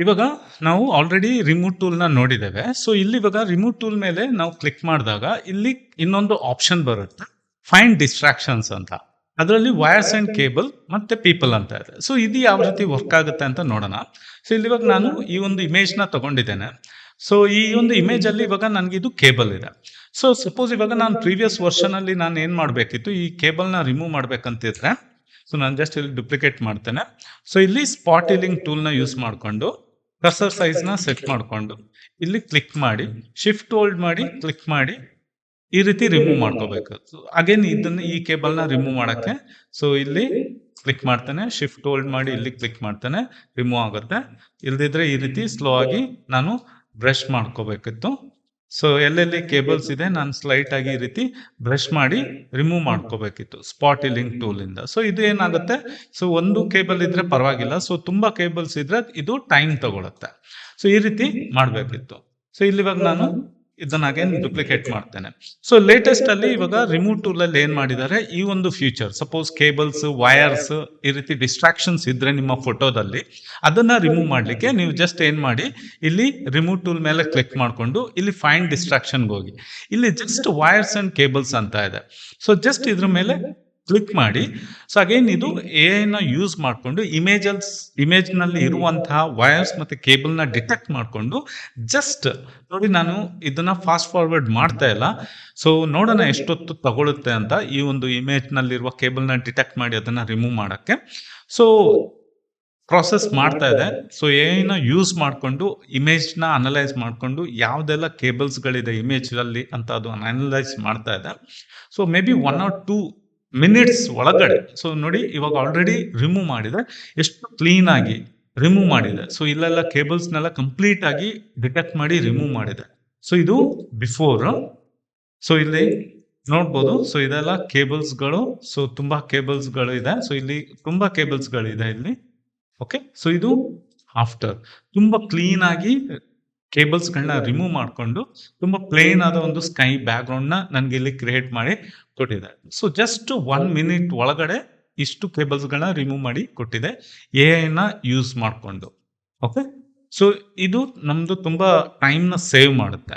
ಇವಾಗ ನಾವು already remove ಟೂಲ್‌ನ ನೋಡಿದ್ದೇವೆ. ಸೊ, ಇಲ್ಲಿ ಇವಾಗ ರಿಮೂವ್ ಟೂಲ್ ಮೇಲೆ ನಾವು ಕ್ಲಿಕ್ ಮಾಡಿದಾಗ ಇಲ್ಲಿ ಇನ್ನೊಂದು ಆಪ್ಷನ್ ಬರುತ್ತೆ. ಫೈಂಡ್ ಡಿಸ್ಟ್ರಾಕ್ಷನ್ಸ್ ಅಂತ. ಅದರಲ್ಲಿ ವೈರ್ಸ್ ಅಂಡ್ ಕೇಬಲ್ ಮತ್ತೆ ಪೀಪಲ್ ಅಂತ ಇದೆ. ಸೊ, ಇದು ಯಾವ ರೀತಿ ವರ್ಕ್ ಆಗುತ್ತೆ ಅಂತ ನೋಡೋಣ. ಸೊ, ಇಲ್ಲಿ ಇವಾಗ ನಾನು ಈ ಒಂದು ಇಮೇಜ್‌ನ ತಗೊಂಡಿದ್ದೇನೆ. ಸೊ, ಈ ಒಂದು ಇಮೇಜಲ್ಲಿ ಇವಾಗ ನನಗೆ ಇದು ಕೇಬಲ್ ಇದೆ. ಸೊ, ಸಪೋಸ್ ಇವಾಗ ನಾನು ಪ್ರೀವಿಯಸ್ ವರ್ಷನಲ್ಲಿ ನಾನು ಏನು ಮಾಡಬೇಕಿತ್ತು ಈ ಕೇಬಲ್‌ನ ರಿಮೂವ್ ಮಾಡಬೇಕಂತಿದ್ರೆ ಸೊ, ನಾನು ಜಸ್ಟ್ ಇಲ್ಲಿ ಡುಪ್ಲಿಕೇಟ್ ಮಾಡ್ತೇನೆ. ಸೊ, ಇಲ್ಲಿ ಸ್ಪಾಟ್ ಹೀಲಿಂಗ್ ಟೂಲ್‌ನ ಯೂಸ್ ಮಾಡಿಕೊಂಡು ಕರ್ಸರ್ನ ಸೆಟ್ ಮಾಡಿಕೊಂಡು ಇಲ್ಲಿ ಕ್ಲಿಕ್ ಮಾಡಿ ಶಿಫ್ಟ್ ಹೋಲ್ಡ್ ಮಾಡಿ ಕ್ಲಿಕ್ ಮಾಡಿ ಈ ರೀತಿ ರಿಮೂವ್ ಮಾಡ್ಕೋಬೇಕು. ಸೊ, ಅಗೇನ್ ಇದನ್ನ ಈ ಕೇಬಲ್ನ ರಿಮೂವ್ ಮಾಡಕ್ಕೆ ಸೊ, ಇಲ್ಲಿ ಕ್ಲಿಕ್ ಮಾಡ್ತೇನೆ ಶಿಫ್ಟ್ ಹೋಲ್ಡ್ ಮಾಡಿ ಇಲ್ಲಿ ಕ್ಲಿಕ್ ಮಾಡ್ತೇನೆ ರಿಮೂವ್ ಆಗುತ್ತೆ. ಇಲ್ದಿದ್ರೆ ಈ ರೀತಿ ಸ್ಲೋ ಆಗಿ ನಾನು ಬ್ರಷ್ ಮಾಡ್ಕೋಬೇಕಿತ್ತು. ಸೊ, ಎಲ್ಲೆಲ್ಲಿ ಕೇಬಲ್ಸ್ ಇದೆ ನಾನು ಸ್ಲೈಟ್ ಆಗಿ ಈ ರೀತಿ ಬ್ರಷ್ ಮಾಡಿ ರಿಮೂವ್ ಮಾಡ್ಕೋಬೇಕಿತ್ತು ಸ್ಪಾಟ್ ಇಲಿಂಗ್ ಟೂಲ್ ಇಂದ ಸೊ, ಇದು ಏನಾಗುತ್ತೆ ಸೊ, ಒಂದು ಕೇಬಲ್ ಇದ್ರೆ ಪರವಾಗಿಲ್ಲ. ಸೊ, ತುಂಬಾ ಕೇಬಲ್ಸ್ ಇದ್ರೆ ಇದು ಟೈಮ್ ತಗೊಳುತ್ತೆ. ಸೊ, ಈ ರೀತಿ ಮಾಡಬೇಕಿತ್ತು. ಸೊ, ಇಲ್ಲಿವಾಗ ನಾನು ಇದನ್ನ ಅಗೇನ್ ಡುಪ್ಲಿಕೇಟ್ ಮಾಡ್ತೇನೆ. ಸೊ, ಲೇಟೆಸ್ಟ್ ಅಲ್ಲಿ ಇವಾಗ ರಿಮೂವ್ ಟೂಲ್ ಅಲ್ಲಿ ಏನ್ ಮಾಡಿದ್ದಾರೆ ಈ ಒಂದು ಫ್ಯೂಚರ್ ಸಪೋಸ್ ಕೇಬಲ್ಸ್, ವೈರ್ಸ್ ಈ ರೀತಿ ಡಿಸ್ಟ್ರಾಕ್ಷನ್ಸ್ ಇದ್ರೆ ನಿಮ್ಮ ಫೋಟೋದಲ್ಲಿ ಅದನ್ನ ರಿಮೂವ್ ಮಾಡ್ಲಿಕ್ಕೆ ನೀವು ಜಸ್ಟ್ ಏನ್ ಮಾಡಿ ಇಲ್ಲಿ ರಿಮೂವ್ ಟೂಲ್ ಮೇಲೆ ಕ್ಲಿಕ್ ಮಾಡಿಕೊಂಡು ಇಲ್ಲಿ ಫೈಂಡ್ ಡಿಸ್ಟ್ರಾಕ್ಷನ್‌ಗೆ ಹೋಗಿ. ಇಲ್ಲಿ ಜಸ್ಟ್ ವೈರ್ಸ್ ಅಂಡ್ ಕೇಬಲ್ಸ್ ಅಂತ ಇದೆ. ಸೊ, ಜಸ್ಟ್ ಇದ್ರ ಮೇಲೆ ಕ್ಲಿಕ್ ಮಾಡಿ ಸೊ, ಅಗೇನ್ ಇದು ಎಐನ ಯೂಸ್ ಮಾಡಿಕೊಂಡು ಇಮೇಜಲ್ಸ್ ಇಮೇಜ್‌ನಲ್ಲಿ ಇರುವಂತಹ ವಯರ್ಸ್ ಮತ್ತು ಕೇಬಲ್‌ನ ಡಿಟೆಕ್ಟ್ ಮಾಡಿಕೊಂಡು ಜಸ್ಟ್ ನೋಡಿ ನಾನು ಇದನ್ನು ಫಾಸ್ಟ್ ಫಾರ್ವರ್ಡ್ ಮಾಡ್ತಾ ಇಲ್ಲ. ಸೊ, ನೋಡೋಣ ಎಷ್ಟೊತ್ತು ತಗೊಳುತ್ತೆ ಅಂತ ಈ ಒಂದು ಇಮೇಜ್‌ನಲ್ಲಿರುವ ಕೇಬಲ್‌ನ ಡಿಟೆಕ್ಟ್ ಮಾಡಿ ಅದನ್ನು ರಿಮೂವ್ ಮಾಡೋಕ್ಕೆ ಸೊ, ಪ್ರಾಸೆಸ್ ಮಾಡ್ತಾ ಇದೆ. ಸೊ, ಏನ ಯೂಸ್ ಮಾಡಿಕೊಂಡು ಇಮೇಜ್‌ನ ಅನಲೈಸ್ ಮಾಡಿಕೊಂಡು ಯಾವುದೆಲ್ಲ ಕೇಬಲ್ಸ್‌ಗಳಿದೆ ಇಮೇಜಲ್ಲಿ ಅಂತ ಅದು ಅನಲೈಸ್ ಮಾಡ್ತಾ ಇದೆ. So, maybe one or 2 minutes ಒಳಗಡೆ ಸೊ, ನೋಡಿ ಇವಾಗ ಆಲ್ರೆಡಿ ರಿಮೂವ್ ಮಾಡಿದೆ. ಎಷ್ಟು ಕ್ಲೀನ್ ಆಗಿ ರಿಮೂವ್ ಮಾಡಿದೆ. ಸೊ, ಇಲ್ಲೆಲ್ಲ ಕೇಬಲ್ಸ್‌ನೆಲ್ಲ ಕಂಪ್ಲೀಟ್ ಆಗಿ ಡಿಟೆಕ್ಟ್ ಮಾಡಿ ರಿಮೂವ್ ಮಾಡಿದೆ. ಸೊ, ಇದು ಬಿಫೋರ್. ಸೊ, ಇಲ್ಲಿ ನೋಡ್ಬೋದು. ಸೊ, ಇದೆಲ್ಲ ಕೇಬಲ್ಸ್‌ಗಳು. ಸೊ, ತುಂಬಾ ಕೇಬಲ್ಸ್‌ಗಳು ಇದೆ. ಸೊ, ಇಲ್ಲಿ ತುಂಬಾ ಕೇಬಲ್ಸ್‌ಗಳಿದೆ ಇಲ್ಲಿ. ಓಕೆ. ಸೊ, ಇದು ಆಫ್ಟರ್. ತುಂಬಾ ಕ್ಲೀನ್ ಆಗಿ ಕೇಬಲ್ಸ್‌ಗಳನ್ನ ರಿಮೂವ್ ಮಾಡಿಕೊಂಡು ತುಂಬಾ ಪ್ಲೇನ್ ಆದ ಒಂದು ಸ್ಕೈ ಬ್ಯಾಕ್‌ಗ್ರೌಂಡ್‌ನ ನನಗೆ ಇಲ್ಲಿ ಕ್ರಿಯೇಟ್ ಮಾಡಿ ಕೊಟ್ಟಿದೆ. ಸೊ, ಜಸ್ಟ್ ಒನ್ ಮಿನಿಟ್ ಒಳಗಡೆ ಇಷ್ಟು ಕೇಬಲ್ಸ್‌ಗಳನ್ನ ರಿಮೂವ್ ಮಾಡಿ ಕೊಟ್ಟಿದೆ. ಎ ಐನ ಯೂಸ್ ಮಾಡಿಕೊಂಡು ಓಕೆ. ಸೊ, ಇದು ನಮ್ದು ತುಂಬಾ ಟೈಮ್‌ನ ಸೇವ್ ಮಾಡುತ್ತೆ.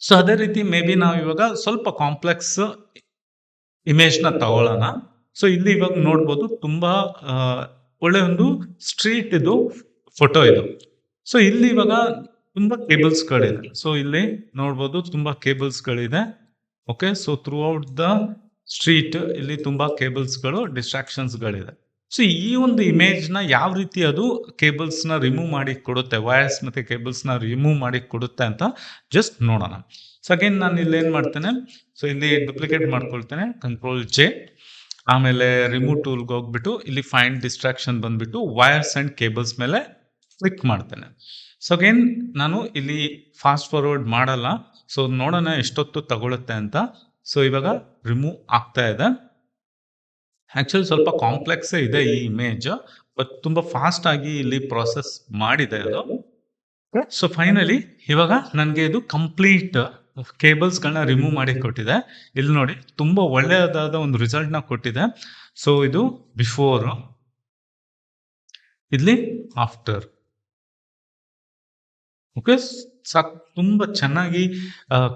ಸೊ, ಅದೇ ರೀತಿ ಮೇ ಬಿ ನಾವು ಇವಾಗ ಸ್ವಲ್ಪ ಕಾಂಪ್ಲೆಕ್ಸ್ ಇಮೇಜ್‌ನ ತಗೊಳ್ಳೋಣ. ಸೊ, ಇಲ್ಲಿ ಇವಾಗ ನೋಡ್ಬೋದು ತುಂಬಾ ಒಳ್ಳೆ ಒಂದು ಸ್ಟ್ರೀಟ್ ಇದು ಫೋಟೋ ಇದು. ಸೊ, ಇಲ್ಲಿ ಇವಾಗ ತುಂಬಾ ಕೇಬಲ್ಸ್ ಗಳಿದೆ ಸೊ, ಇಲ್ಲಿ ನೋಡ್ಬೋದು ತುಂಬಾ ಕೇಬಲ್ಸ್ ಗಳಿದೆ okay. So, throughout the street ಇಲ್ಲಿ ತುಂಬಾ ಕೇಬಲ್ಸ್ಗಳು ಡಿಸ್ಟ್ರಾಕ್ಷನ್ಸ್ ಗಳಿದೆ ಸೊ, ಈ ಒಂದು ಇಮೇಜ್ನ ಯಾವ ರೀತಿ ಅದು ಕೇಬಲ್ಸ್ನ ರಿಮೂವ್ ಮಾಡಿ ಕೊಡುತ್ತೆ. ವೈರ್ಸ್ ಮತ್ತೆ ಕೇಬಲ್ಸ್ನ ರಿಮೂವ್ ಮಾಡಿ ಕೊಡುತ್ತೆ ಅಂತ ಜಸ್ಟ್ ನೋಡೋಣ. ಸೊ, ಅಗೇನ್ ನಾನು ಇಲ್ಲಿ ಏನ್ ಮಾಡ್ತೇನೆ ಸೊ, ಇಲ್ಲಿ ಡುಪ್ಲಿಕೇಟ್ ಮಾಡ್ಕೊಳ್ತೇನೆ ಕಂಟ್ರೋಲ್ ಜೆ ಆಮೇಲೆ ರಿಮೂವ್ ಟೂಲ್‌ಗೆ ಹೋಗ್ಬಿಟ್ಟು ಇಲ್ಲಿ ಫೈಂಡ್ ಡಿಸ್ಟ್ರಾಕ್ಷನ್ ಬಂದ್ಬಿಟ್ಟು ವೈರ್ಸ್ ಅಂಡ್ ಕೇಬಲ್ಸ್ ಮೇಲೆ ಕ್ಲಿಕ್ ಮಾಡ್ತೇನೆ. ಸೊ, ಅಗೇನ್ ನಾನು ಇಲ್ಲಿ ಫಾಸ್ಟ್ ಫಾರ್ವರ್ಡ್ ಮಾಡಲ್ಲ. ಸೊ, ನೋಡೋಣ ಎಷ್ಟೊತ್ತು ತಗೊಳುತ್ತೆ ಅಂತ. ಸೊ, ಇವಾಗ ರಿಮೂವ್ ಆಗ್ತಾ ಇದೆ. ಆಕ್ಚುಲಿ ಸ್ವಲ್ಪ ಕಾಂಪ್ಲೆಕ್ಸೇ ಇದೆ ಈ ಇಮೇಜ್. ಬಟ್ ತುಂಬಾ ಫಾಸ್ಟ್ ಆಗಿ ಇಲ್ಲಿ ಪ್ರಾಸೆಸ್ ಮಾಡಿದೆ ಅದು. ಸೊ, ಫೈನಲಿ ಇವಾಗ ನನಗೆ ಇದು ಕಂಪ್ಲೀಟ್ ಕೇಬಲ್ಸ್‌ಗಳನ್ನ ರಿಮೂವ್ ಮಾಡಿ ಕೊಟ್ಟಿದೆ. ಇಲ್ಲಿ ನೋಡಿ ತುಂಬಾ ಒಳ್ಳೆಯದಾದ ಒಂದು ರಿಸಲ್ಟ್‌ನ ಕೊಟ್ಟಿದೆ. ಸೊ, ಇದು ಬಿಫೋರ್. ಇಲ್ಲಿ ಆಫ್ಟರ್. ಓಕೆ. ಸಾಕ್ ತುಂಬ ಚೆನ್ನಾಗಿ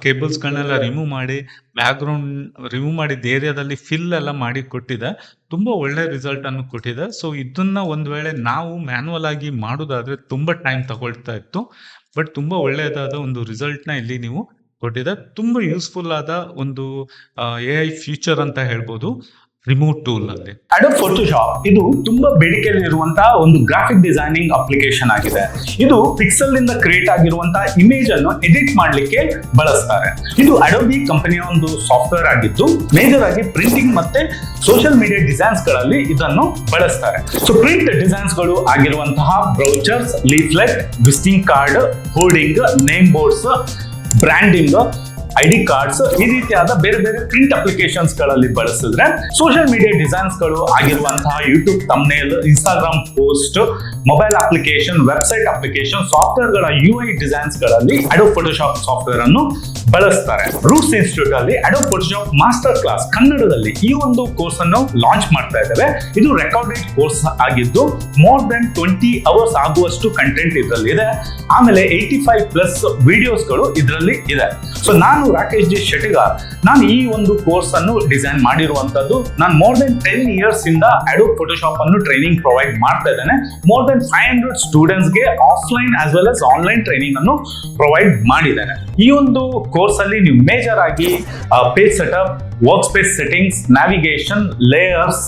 ಕೇಬಲ್ಸ್‌ಗಳನ್ನೆಲ್ಲ ರಿಮೂವ್ ಮಾಡಿ ಬ್ಯಾಕ್‌ಗ್ರೌಂಡ್ ರಿಮೂವ್ ಮಾಡಿದ ಏರಿಯಾದಲ್ಲಿ ಫಿಲ್ ಎಲ್ಲ ಮಾಡಿ ಕೊಟ್ಟಿದೆ. ತುಂಬ ಒಳ್ಳೆ ರಿಸಲ್ಟನ್ನು ಕೊಟ್ಟಿದೆ. ಸೊ, ಇದನ್ನ ಒಂದು ವೇಳೆ ನಾವು ಮ್ಯಾನುವಲ್ ಆಗಿ ಮಾಡೋದಾದ್ರೆ ತುಂಬ ಟೈಮ್ ತಗೊಳ್ತಾ ಇತ್ತು. ಬಟ್ ತುಂಬ ಒಳ್ಳೆಯದಾದ ಒಂದು ರಿಸಲ್ಟ್‌ನ ಇಲ್ಲಿ ನೀವು ಕೊಟ್ಟಿದೆ. ತುಂಬ ಯೂಸ್‌ಫುಲ್ ಆದ ಒಂದು ಎ ಐ ಫ್ಯೂಚರ್ ಅಂತ ಹೇಳ್ಬೋದು ರಿಮೂವ್ ಟೂಲ್ ಅಲ್ಲಿ. ಅಡೋಬ್ ಫೋಟೋಶಾಪ್ ಇದು ತುಂಬಾ ಬೇಡಿಕೆಯಲ್ಲಿರುವಂತಹ ಒಂದು ಗ್ರಾಫಿಕ್ ಡಿಸೈನಿಂಗ್ ಅಪ್ಲಿಕೇಶನ್ ಆಗಿದೆ. ಇದು ಪಿಕ್ಸೆಲ್ನಿಂದ ಕ್ರಿಯೇಟ್ ಆಗಿರುವಂತಹ ಇಮೇಜ್ ಅನ್ನು ಎಡಿಟ್ ಮಾಡಲಿಕ್ಕೆ ಬಳಸ್ತಾರೆ. ಇದು ಅಡೋಬಿ ಕಂಪನಿಯ ಒಂದು ಸಾಫ್ಟ್ವೇರ್ ಆಗಿದ್ದು ಮೇಜರ್ ಆಗಿ ಪ್ರಿಂಟಿಂಗ್ ಮತ್ತೆ ಸೋಷಿಯಲ್ ಮೀಡಿಯಾ ಡಿಸೈನ್ಸ್ಗಳಲ್ಲಿ ಇದನ್ನು ಬಳಸ್ತಾರೆ. ಸೊ ಪ್ರಿಂಟ್ ಡಿಸೈನ್ಸ್ಗಳು ಆಗಿರುವಂತಹ brochures leaflet visiting card hoarding name boards branding I D cards ಈ ರೀತಿಯಾದ ಬೇರೆ ಬೇರೆ ಪ್ರಿಂಟ್ ಅಪ್ಲಿಕೇಶನ್ಸ್ಗಳಲ್ಲಿ ಬಳಸಿದ್ರೆ ಸೋಷಿಯಲ್ ಮೀಡಿಯಾ ಡಿಸೈನ್ಸ್ಗಳು ಆಗಿರುವಂತಹ YouTube thumbnail Instagram post mobile application website application ಸಾಫ್ಟ್ವೇರ್ಗಳ U I ಡಿಸೈನ್ಸ್ಗಳಲ್ಲಿ ಅಡೋ ಫೋಟೋಶಾಪ್ ಸಾಫ್ಟ್ವೇರ್ ಅನ್ನು ಬಳಸ್ತಾರೆ. ರೂಟ್ಸ್ ಇನ್ಸ್ಟಿಟ್ಯೂಟ್ ಅಲ್ಲಿ ಅಡೋ ಫೋಟೋಶಾಪ್ ಮಾಸ್ಟರ್ ಕ್ಲಾಸ್ ಕನ್ನಡದಲ್ಲಿ ಈ ಒಂದು ಕೋರ್ಸ್ ಅನ್ನು ಲಾಂಚ್ ಮಾಡ್ತಾ ಇದ್ದೇವೆ. ಇದು ರೆಕಾರ್ಡೆಡ್ ಕೋರ್ಸ್ ಆಗಿದ್ದು ಮೋರ್ ದನ್ ಟ್ವೆಂಟಿ ಅವರ್ಸ್ ಆಗುವಷ್ಟು ಕಂಟೆಂಟ್ ಇದರಲ್ಲಿ ಇದೆ. ಆಮೇಲೆ ಏಯ್ಟಿ ಫೈವ್ ಪ್ಲಸ್ ವಿಡಿಯೋಸ್ಗಳು ಇದರಲ್ಲಿ ಇದೆ. ಸೊ ನಾನು ರಾಕೇಶ್ ಜಿ ನಾನು ಈ ಒಂದು ಕೋರ್ಸ್ ಅನ್ನು ಡಿಸೈನ್ ಮಾಡಿರುವಂತದ್ದು ನಾನು ಮೋರ್ ದೆನ್ ಟೆನ್ ಇಯರ್ಸ್ ಇಂದ ಅಡೋ ಫೋಟೋಶಾಪ್ ಅನ್ನು ಟ್ರೈನಿಂಗ್ ಪ್ರೊವೈಡ್ ಮಾಡ್ತಾ ಇದ್ದೇನೆ. ಮೋರ್ ದೆನ್ ಫೈವ್ ಹಂಡ್ರೆಡ್ ಸ್ಟೂಡೆಂಟ್ಸ್ಗೆ offline as well as online training ಅನ್ನು ಪ್ರೊವೈಡ್ ಮಾಡಿದ್ದೇನೆ. ಈ ಒಂದು ಕೋರ್ಸ್ ಅಲ್ಲಿ ನೀವು ಮೇಜರ್ ಆಗಿ page setup workspace settings navigation layers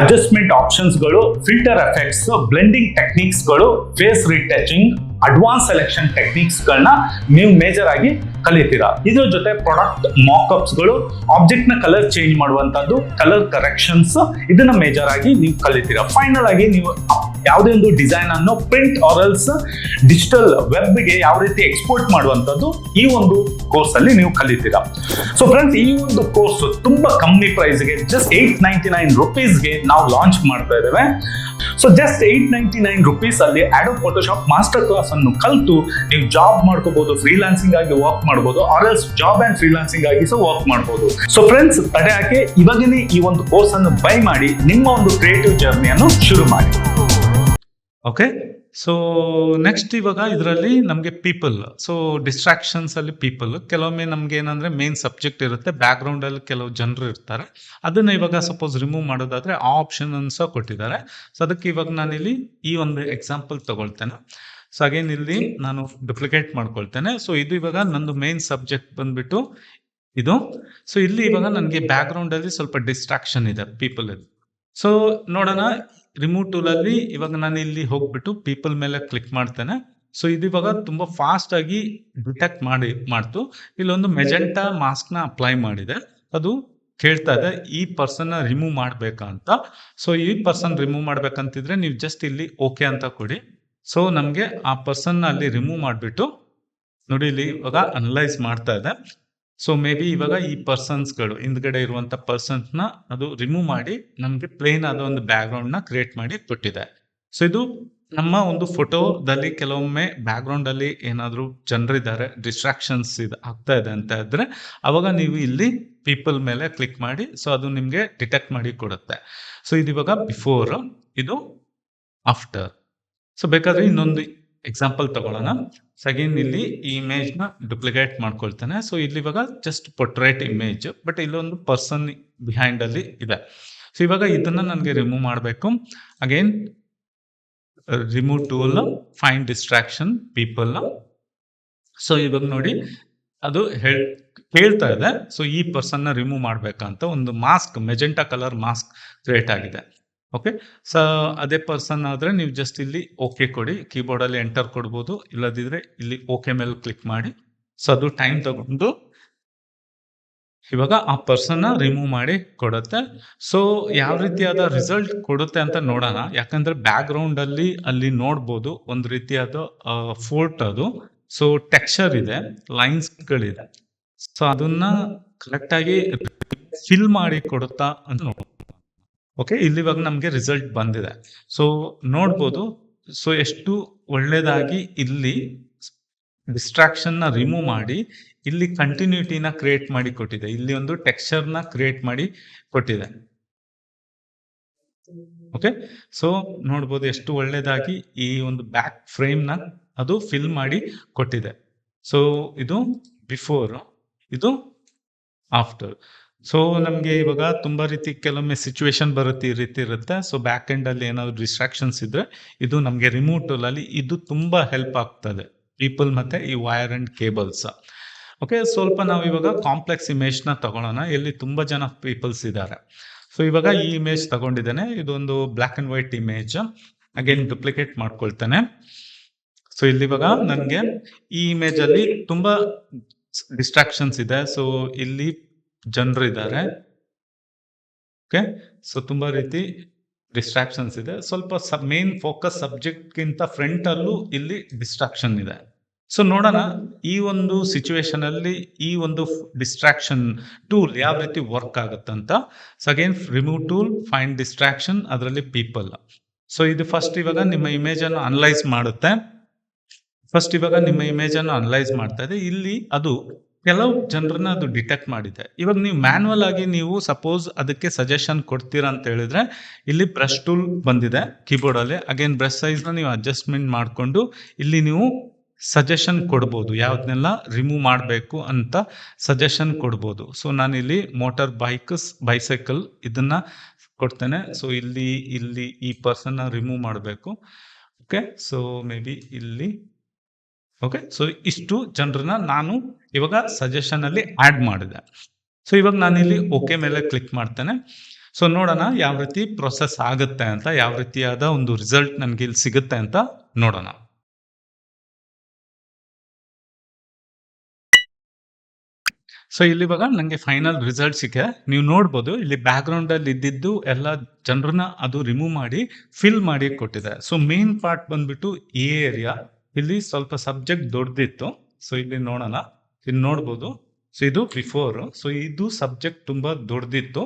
adjustment ಆಪ್ಷನ್ಸ್ಗಳು filter effects blending ಟೆಕ್ನಿಕ್ಸ್ಗಳು ಫೇಸ್ ರಿಟಚಿಂಗ್ ಅಡ್ವಾನ್ಸ್ ಸೆಲೆಕ್ಷನ್ ಟೆಕ್ನಿಕ್ಸ್ಗಳನ್ನ ನೀವು ಮೇಜರ್ ಆಗಿ ಕಲಿತೀರಾ? ಇದ್ರ ಜೊತೆ ಪ್ರಾಡಕ್ಟ್ ಮಾಕಪ್ಸ್ಗಳು ಆಬ್ಜೆಕ್ಟ್ನ ಕಲರ್ ಚೇಂಜ್ ಮಾಡುವಂತದ್ದು ಕಲರ್ ಕರೆಕ್ಷನ್ಸ್ ಇದನ್ನ ಮೇಜರ್ ಆಗಿ ನೀವು ಕಲಿತೀರಾ? ಫೈನಲ್ ಆಗಿ ನೀವು ಯಾವುದೇ ಒಂದು ಡಿಸೈನ್ ಅನ್ನು ಪ್ರಿಂಟ್ ಆರಲ್ಸ್ ಡಿಜಿಟಲ್ ವೆಬ್ಗೆ ಯಾವ ರೀತಿ ಎಕ್ಸ್ಪೋರ್ಟ್ ಮಾಡುವಂತದ್ದು ಈ ಒಂದು ಕೋರ್ಸ್ ಅಲ್ಲಿ ನೀವು ಕಲಿತೀರಾ? ಸೊ ಫ್ರೆಂಡ್ಸ್ ಈ ಒಂದು ಕೋರ್ಸ್ ತುಂಬಾ ಕಮ್ಮಿ ಪ್ರೈಸ್ಗೆ ಜಸ್ಟ್ ಏಟ್ ನೈಂಟಿ ನೈನ್ ರುಪೀಸ್ಗೆ ನಾವು ಲಾಂಚ್ ಮಾಡ್ತಾ ಇದ್ದೇವೆ. So just eight ninety nine rupees ಅಲ್ಲಿ ಆಡೋ ಫೋಟೋಶಾಪ್ ಮಾಸ್ಟರ್ ಕ್ಲಾಸ್ ಅನ್ನು ಕಲಿತು, ನೀವು ಜಾಬ್ ಮಾಡ್ಕೋಬಹುದು ಫ್ರೀಲಾನ್ಸಿಂಗ್ ಆಗಿ ವರ್ಕ್ ಮಾಡಬಹುದು or else job and freelancing ಆಗಿ ಸಹ ವರ್ಕ್ ಮಾಡಬಹುದು ಸೊ ಫ್ರೆಂಡ್ಸ್ ತಡೆ ಹಾಕಿ ಇವಾಗನೇ ಈ ಒಂದು ಕೋರ್ಸ್ ಅನ್ನು ಬೈ ಮಾಡಿ, ನಿಮ್ಮ ಒಂದು ಕ್ರಿಯೇಟಿವ್ ಜರ್ನಿಯನ್ನು ಶುರು ಮಾಡಿ. ಓಕೆ ಸೊ ನೆಕ್ಸ್ಟ್ ಇವಾಗ ಇದರಲ್ಲಿ ನಮಗೆ ಪೀಪಲ್ ಸೊ ಡಿಸ್ಟ್ರಾಕ್ಷನ್ಸ್ ಅಲ್ಲಿ ಪೀಪಲ್ ಕೆಲವೊಮ್ಮೆ ನಮ್ಗೆ ಏನಂದ್ರೆ ಮೇನ್ ಸಬ್ಜೆಕ್ಟ್ ಇರುತ್ತೆ ಬ್ಯಾಕ್ ಗ್ರೌಂಡ್ ಅಲ್ಲಿ ಕೆಲವು ಜನರು ಇರ್ತಾರೆ. ಅದನ್ನ ಇವಾಗ ಸಪೋಸ್ ರಿಮೂವ್ ಮಾಡೋದಾದ್ರೆ ಆ ಆಪ್ಷನ್ ಸಹ ಕೊಟ್ಟಿದ್ದಾರೆ. ಸೊ ಅದಕ್ಕೆ ಇವಾಗ ನಾನಿಲ್ಲಿ ಈ ಒಂದು ಎಕ್ಸಾಂಪಲ್ ತಗೊಳ್ತೇನೆ. ಸೊ ಅಗೇನ್ ಇಲ್ಲಿ ನಾನು ಡುಪ್ಲಿಕೇಟ್ ಮಾಡ್ಕೊಳ್ತೇನೆ. ಸೊ ಇದು ಇವಾಗ ನಂದು ಮೇನ್ ಸಬ್ಜೆಕ್ಟ್ ಬಂದ್ಬಿಟ್ಟು ಇದು. ಸೊ ಇಲ್ಲಿ ಇವಾಗ ನನಗೆ ಬ್ಯಾಕ್ ಅಲ್ಲಿ ಸ್ವಲ್ಪ ಡಿಸ್ಟ್ರಾಕ್ಷನ್ ಇದೆ ಪೀಪಲ್ ಅಲ್ಲಿ. ಸೊ ನೋಡೋಣ ರಿಮೂವ್ ಟೂಲ್ ಅಲ್ಲಿ ಇವಾಗ ನಾನು ಇಲ್ಲಿ ಹೋಗ್ಬಿಟ್ಟು ಪೀಪಲ್ ಮೇಲೆ ಕ್ಲಿಕ್ ಮಾಡ್ತೇನೆ. ಸೊ ಇದು ಇವಾಗ ತುಂಬಾ ಫಾಸ್ಟ್ ಆಗಿ ಡಿಟೆಕ್ಟ್ ಮಾಡಿ, ಮಾಡ್ತು. ಇಲ್ಲೊಂದು ಮೆಜೆಂಟಾ ಮಾಸ್ಕ್ನ ಅಪ್ಲೈ ಮಾಡಿದೆ. ಅದು ಕೇಳ್ತಾ ಇದೆ, ಈ ಪರ್ಸನ್ ರಿಮೂವ್ ಮಾಡ್ಬೇಕಂತ ಸೊ ಈ ಪರ್ಸನ್ ರಿಮೂವ್ ಮಾಡ್ಬೇಕಂತಿದ್ರೆ ನೀವು ಜಸ್ಟ್ ಇಲ್ಲಿ ಓಕೆ ಅಂತ ಕೊಡಿ. ಸೊ ನಮಗೆ ಆ ಪರ್ಸನ್ ಅಲ್ಲಿ ರಿಮೂವ್ ಮಾಡಿಬಿಟ್ಟು, ನೋಡಿ ಇಲ್ಲಿ ಇವಾಗ ಅನಲೈಸ್ ಮಾಡ್ತಾ ಇದೆ. ಸೊ ಮೇ ಬಿ ಇವಾಗ ಈ ಪರ್ಸನ್ಸ್ಗಳು ಹಿಂದ್ಗಡೆ ಇರುವಂಥ ಪರ್ಸನ್ಸ್ನ ಅದು ರಿಮೂವ್ ಮಾಡಿ, ನಮಗೆ ಪ್ಲೇನ್ ಆದ ಒಂದು ಬ್ಯಾಕ್ ಗ್ರೌಂಡ್ನ ಕ್ರಿಯೇಟ್ ಮಾಡಿ ಕೊಟ್ಟಿದೆ. ಸೊ ಇದು ನಮ್ಮ ಒಂದು ಫೋಟೋದಲ್ಲಿ ಕೆಲವೊಮ್ಮೆ ಬ್ಯಾಕ್ ಏನಾದರೂ ಅಲ್ಲಿ ಏನಾದ್ರು ಜನರಿದ್ದಾರೆ ಡಿಸ್ಟ್ರಾಕ್ಷನ್ಸ್ ಇದು ಆಗ್ತಾ ಇದೆ ಅಂತ ಇದ್ರೆ, ಅವಾಗ ನೀವು ಇಲ್ಲಿ ಪೀಪಲ್ ಮೇಲೆ ಕ್ಲಿಕ್ ಮಾಡಿ ಸೊ ಅದು ನಿಮಗೆ ಡಿಟೆಕ್ಟ್ ಮಾಡಿ ಕೊಡುತ್ತೆ. ಸೊ ಇದು ಇವಾಗ ಬಿಫೋರ್ ಇದು ಆಫ್ಟರ್ ಸೊ ಬೇಕಾದ್ರೆ ಇನ್ನೊಂದು ಎಕ್ಸಾಂಪಲ್ ತಗೊಳ್ಳೋಣ. ಸೆಕೆಂಡ್ ಇಲ್ಲಿ ಈ ಇಮೇಜ್ನ ಡುಪ್ಲಿಕೇಟ್ ಮಾಡ್ಕೊಳ್ತಾನೆ. ಸೊ ಇಲ್ಲಿ ಇವಾಗ ಜಸ್ಟ್ ಪೊಟ್ರೇಟ್ ಇಮೇಜ್ ಬಟ್ ಇಲ್ಲೊಂದು ಪರ್ಸನ್ ಬಿಹೈಂಡ್ ಅಲ್ಲಿ ಇದೆ. ಸೊ ಇವಾಗ ಇದನ್ನ ನನಗೆ ರಿಮೂವ್ ಮಾಡಬೇಕು. Again remove tool find distraction people so ಇವಾಗ ನೋಡಿ ಅದು ಹೇಳ್ ಹೇಳ್ತಾ ಇದೆ. ಸೊ ಈ ಪರ್ಸನ್ನ ರಿಮೂವ್ ಮಾಡ್ಬೇಕಂತ ಒಂದು mask magenta colour mask create ಆಗಿದೆ. ಓಕೆ ಸೊ ಅದೇ ಪರ್ಸನ್ ಆದರೆ ನೀವು ಜಸ್ಟ್ ಇಲ್ಲಿ ಓಕೆ ಕೊಡಿ. ಕೀಬೋರ್ಡಲ್ಲಿ ಎಂಟರ್ ಕೊಡ್ಬೋದು. ಇಲ್ಲದಿದ್ರೆ ಇಲ್ಲಿ ಓಕೆ ಮೇಲೆ ಕ್ಲಿಕ್ ಮಾಡಿ. ಸೊ ಅದು ಟೈಮ್ ತಗೊಂಡು ಇವಾಗ ಆ ಪರ್ಸನ್ನ ರಿಮೂವ್ ಮಾಡಿ ಕೊಡುತ್ತೆ. ಸೊ ಯಾವ ರೀತಿಯಾದ ರಿಸಲ್ಟ್ ಕೊಡುತ್ತೆ ಅಂತ ನೋಡೋಣ. ಯಾಕಂದ್ರೆ ಬ್ಯಾಕ್ ಅಲ್ಲಿ ಅಲ್ಲಿ ನೋಡ್ಬೋದು. ಒಂದು ರೀತಿಯಾದ ಫೋರ್ಟ್ ಅದು. ಸೊ ಟೆಕ್ಸ್ಚರ್ ಇದೆ. ಲೈನ್ಸ್ ಗಳಿದೆ. ಸೊ ಅದನ್ನ ಕರೆಕ್ಟ್ ಆಗಿ ಫಿಲ್ ಮಾಡಿ ಕೊಡುತ್ತಾ ಅಂತ ನೋಡ ಓಕೆ ಇಲ್ಲಿ ಇವಾಗ ನಮಗೆ ರಿಸಲ್ಟ್ ಬಂದಿದೆ. ಸೊ ನೋಡ್ಬೋದು. ಸೊ ಎಷ್ಟು ಒಳ್ಳೆಯದಾಗಿ ಇಲ್ಲಿ ಡಿಸ್ಟ್ರಾಕ್ಷನ್ನ ನ ರಿಮೂವ್ ಮಾಡಿ ಇಲ್ಲಿ ಕಂಟಿನ್ಯೂಟಿನ ಕ್ರಿಯೇಟ್ ಮಾಡಿ ಕೊಟ್ಟಿದೆ. ಇಲ್ಲಿ ಒಂದು ಟೆಕ್ಸ್ಚರ್ನ ಕ್ರಿಯೇಟ್ ಮಾಡಿ ಕೊಟ್ಟಿದೆ. ಓಕೆ ಸೊ ನೋಡ್ಬೋದು ಎಷ್ಟು ಒಳ್ಳೆಯದಾಗಿ ಈ ಒಂದು ಬ್ಯಾಕ್ ಫ್ರೇಮ್ನ ಅದು ಫಿಲ್ ಮಾಡಿ ಕೊಟ್ಟಿದೆ. ಸೊ ಇದು ಬಿಫೋರ್ ಇದು ಆಫ್ಟರ್ ಸೊ ನಮಗೆ ಇವಾಗ ತುಂಬಾ ರೀತಿ ಕೆಲವೊಮ್ಮೆ ಸಿಚುವೇಶನ್ ಬರುತ್ತೆ, ಈ ರೀತಿ ಇರುತ್ತೆ. ಸೊ ಬ್ಯಾಕ್ ಎಂಡ್ ಅಲ್ಲಿ ಏನಾದ್ರು ಡಿಸ್ಟ್ರಾಕ್ಷನ್ಸ್ ಇದ್ರೆ ಇದು ನಮಗೆ ರಿಮೋಟ್ ಟೂಲ್ ಅಲ್ಲಿ ಇದು ತುಂಬಾ ಹೆಲ್ಪ್ ಆಗ್ತದೆ. ಪೀಪಲ್ ಮತ್ತೆ ಈ ವೈರ್ ಅಂಡ್ ಕೇಬಲ್ಸ್ ಓಕೆ ಸ್ವಲ್ಪ ನಾವು ಇವಾಗ ಕಾಂಪ್ಲೆಕ್ಸ್ ಇಮೇಜ್ನ ತಗೊಳ್ಳೋಣ ಎಲ್ಲಿ ತುಂಬಾ ಜನ ಪೀಪಲ್ಸ್ ಇದ್ದಾರೆ ಸೊ ಇವಾಗ ಈ ಇಮೇಜ್ ತಗೊಂಡಿದ್ದೇನೆ. ಇದೊಂದು black and white image again duplicate ಮಾಡ್ಕೊಳ್ತೇನೆ. So ಇಲ್ಲಿ ಇವಾಗ ನನಗೆ ಈ ಇಮೇಜ್ ಅಲ್ಲಿ ತುಂಬಾ ಡಿಸ್ಟ್ರಾಕ್ಷನ್ಸ್ ಇದೆ. ಸೊ ಇಲ್ಲಿ ಜನರು ಇದ್ದಾರೆ. ಓಕೆ ಸೊ ತುಂಬ ರೀತಿ ಡಿಸ್ಟ್ರಾಕ್ಷನ್ಸ್ ಇದೆ. ಸ್ವಲ್ಪ ಮೇನ್ ಫೋಕಸ್ ಸಬ್ಜೆಕ್ಟ್ ಗಿಂತ ಫ್ರಂಟ್ ಅಲ್ಲೂ ಇಲ್ಲಿ ಡಿಸ್ಟ್ರಾಕ್ಷನ್ ಇದೆ. ಸೊ ನೋಡೋಣ ಈ ಒಂದು ಸಿಚುವೇಶನ್ ಅಲ್ಲಿ ಈ ಒಂದು ಡಿಸ್ಟ್ರಾಕ್ಷನ್ ಟೂಲ್ ಯಾವ ರೀತಿ work ಆಗುತ್ತಂತ so again remove tool find distraction ಅದರಲ್ಲಿ ಪೀಪಲ್ ಸೊ ಇದು ಫಸ್ಟ್ ಇವಾಗ ನಿಮ್ಮ ಇಮೇಜ್ ಅನ್ನು ಅನಲೈಸ್ ಮಾಡುತ್ತೆ. ಫಸ್ಟ್ ಇವಾಗ ನಿಮ್ಮ ಇಮೇಜ್ ಅನ್ನು ಅನಲೈಸ್ ಮಾಡ್ತಾ ಇದೆ. ಇಲ್ಲಿ ಅದು ಕೆಲವು ಜನರನ್ನ ಅದು ಡಿಟೆಕ್ಟ್ ಮಾಡಿದೆ. ಇವಾಗ ನೀವು ಮ್ಯಾನ್ಯಲ್ ಆಗಿ ನೀವು ಸಪೋಸ್ ಅದಕ್ಕೆ ಸಜೆಷನ್ ಕೊಡ್ತೀರಾ ಅಂತ ಹೇಳಿದ್ರೆ ಇಲ್ಲಿ ಬ್ರಷ್ ಟೂಲ್ ಬಂದಿದೆ ಕೀಬೋರ್ಡಲ್ಲಿ ಅಗೇನ್ ಬ್ರಷ್ ಸೈಜ್ನ ನೀವು ಅಡ್ಜಸ್ಟ್ಮೆಂಟ್ ಮಾಡಿಕೊಂಡು ಇಲ್ಲಿ ನೀವು ಸಜೆಷನ್ ಕೊಡ್ಬೋದು. ಯಾವ್ದನ್ನೆಲ್ಲ ರಿಮೂವ್ ಮಾಡಬೇಕು ಅಂತ ಸಜೆಷನ್ ಕೊಡ್ಬೋದು. ಸೊ ಇಲ್ಲಿ ಮೋಟಾರ್ ಬೈಕ್ಸ್, ಬೈಸೈಕಲ್ ಇದನ್ನ ಕೊಡ್ತೇನೆ. ಸೊ ಇಲ್ಲಿ ಇಲ್ಲಿ ಈ ಪರ್ಸನ್ ರಿಮೂವ್ ಮಾಡಬೇಕು. ಓಕೆ ಸೊ ಮೇ ಬಿ ಇಲ್ಲಿ ಓಕೆ ಸೊ ಇಷ್ಟು ಜನರನ್ನ ನಾನು ಇವಾಗ ಸಜೆಷನ್ ಅಲ್ಲಿ ಆಡ್ ಮಾಡಿದೆ. ಸೊ ಇವಾಗ ನಾನು ಇಲ್ಲಿ ಓಕೆ ಮೇಲೆ ಕ್ಲಿಕ್ ಮಾಡ್ತೇನೆ. ಸೊ ನೋಡೋಣ ಯಾವ ರೀತಿ ಪ್ರೊಸೆಸ್ ಆಗುತ್ತೆ ಅಂತ, ಯಾವ ರೀತಿಯಾದ ಒಂದು ರಿಸಲ್ಟ್ ನನಗೆ ಇಲ್ಲಿ ಸಿಗುತ್ತೆ ಅಂತ ನೋಡೋಣ. ಸೊ ಇಲ್ಲಿ ಇವಾಗ ನನಗೆ ಫೈನಲ್ ರಿಸಲ್ಟ್ ಸಿಕ್ಕೆ ನೀವು ನೋಡ್ಬೋದು, ಇಲ್ಲಿ ಬ್ಯಾಕ್ ಗ್ರೌಂಡ್ ಅಲ್ಲಿ ಇದ್ದಿದ್ದು ಎಲ್ಲ ಜನರನ್ನ ಅದು ರಿಮೂವ್ ಮಾಡಿ ಫಿಲ್ ಮಾಡಿ ಕೊಟ್ಟಿದೆ. ಸೊ ಮೇನ್ ಪಾರ್ಟ್ ಬಂದ್ಬಿಟ್ಟು ಈ ಏರಿಯಾ ಇಲ್ಲಿ ಸ್ವಲ್ಪ ಸಬ್ಜೆಕ್ಟ್ ದೊಡ್ಡದಿತ್ತು ಸೊ ಇಲ್ಲಿ ನೋಡೋಣ. ಇಲ್ಲಿ ನೋಡ್ಬೋದು. ಸೊ ಇದು ಬಿಫೋರ್ ಸೊ ಇದು ಸಬ್ಜೆಕ್ಟ್ ತುಂಬಾ ದೊಡ್ಡದಿತ್ತು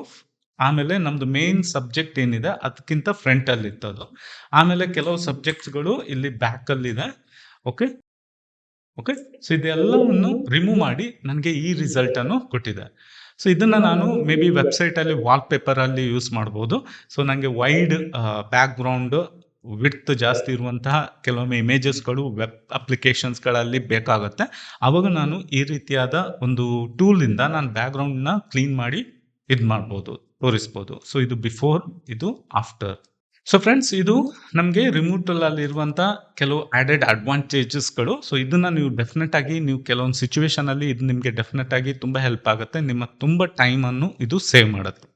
ಆಮೇಲೆ ನಮ್ದು ಮೇನ್ ಸಬ್ಜೆಕ್ಟ್ ಏನಿದೆ, ಅದಕ್ಕಿಂತ ಫ್ರಂಟ್ ಅಲ್ಲಿ ಇತ್ತು ಅದು ಆಮೇಲೆ ಕೆಲವು ಸಬ್ಜೆಕ್ಟ್ಸ್ಗಳು ಇಲ್ಲಿ ಬ್ಯಾಕ್ ಅಲ್ಲಿ ಇದೆ. ಓಕೆ ಓಕೆ ಸೊ ಇದೆಲ್ಲವನ್ನು ರಿಮೂವ್ ಮಾಡಿ ನನಗೆ ಈ ರಿಸಲ್ಟ್ ಅನ್ನು ಕೊಟ್ಟಿದೆ. ಸೊ ಇದನ್ನ ನಾನು ಮೇ ಬಿ ವೆಬ್ಸೈಟ್ ಅಲ್ಲಿ ವಾಲ್ ಪೇಪರ್ ಅಲ್ಲಿ ಯೂಸ್ ಮಾಡ್ಬೋದು. ಸೊ ನನಗೆ ವೈಡ್ ಬ್ಯಾಕ್ ಗ್ರೌಂಡ್ ವಿಡ್ತ್ ಜಾಸ್ತಿ ಇರುವಂತಹ ಕೆಲವೊಮ್ಮೆ ಇಮೇಜಸ್ಗಳು ವೆಬ್ ಅಪ್ಲಿಕೇಶನ್ಸ್ಗಳಲ್ಲಿ ಬೇಕಾಗುತ್ತೆ. ಅವಾಗ ನಾನು ಈ ರೀತಿಯಾದ ಒಂದು ಟೂಲಿಂದ ನಾನು ಬ್ಯಾಕ್ಗ್ರೌಂಡ್ನ ಕ್ಲೀನ್ ಮಾಡಿ ಇದು ಮಾಡ್ಬೋದು, ತೋರಿಸ್ಬೋದು. ಸೊ, ಇದು ಬಿಫೋರ್, ಇದು ಆಫ್ಟರ್. ಸೊ, ಫ್ರೆಂಡ್ಸ್, ಇದು ನಮಗೆ ರಿಮೂಟಲ್ ಅಲ್ಲಿ ಇರುವಂತ ಕೆಲವು ಆಡೆಡ್ ಅಡ್ವಾಂಟೇಜಸ್ಗಳು. ಸೊ, ಇದನ್ನ ನೀವು ಡೆಫಿನೆಟ್ ಆಗಿ ನೀವು ಕೆಲವೊಂದು ಸಿಚುವೇಶನ್ ಅಲ್ಲಿ ಇದು ನಿಮಗೆ ಡೆಫಿನೆಟ್ ಆಗಿ ತುಂಬಾ ಹೆಲ್ಪ್ ಆಗುತ್ತೆ. ನಿಮ್ಮ ತುಂಬಾ ಟೈಮನ್ನು ಇದು ಸೇವ್ ಮಾಡುತ್ತೆ.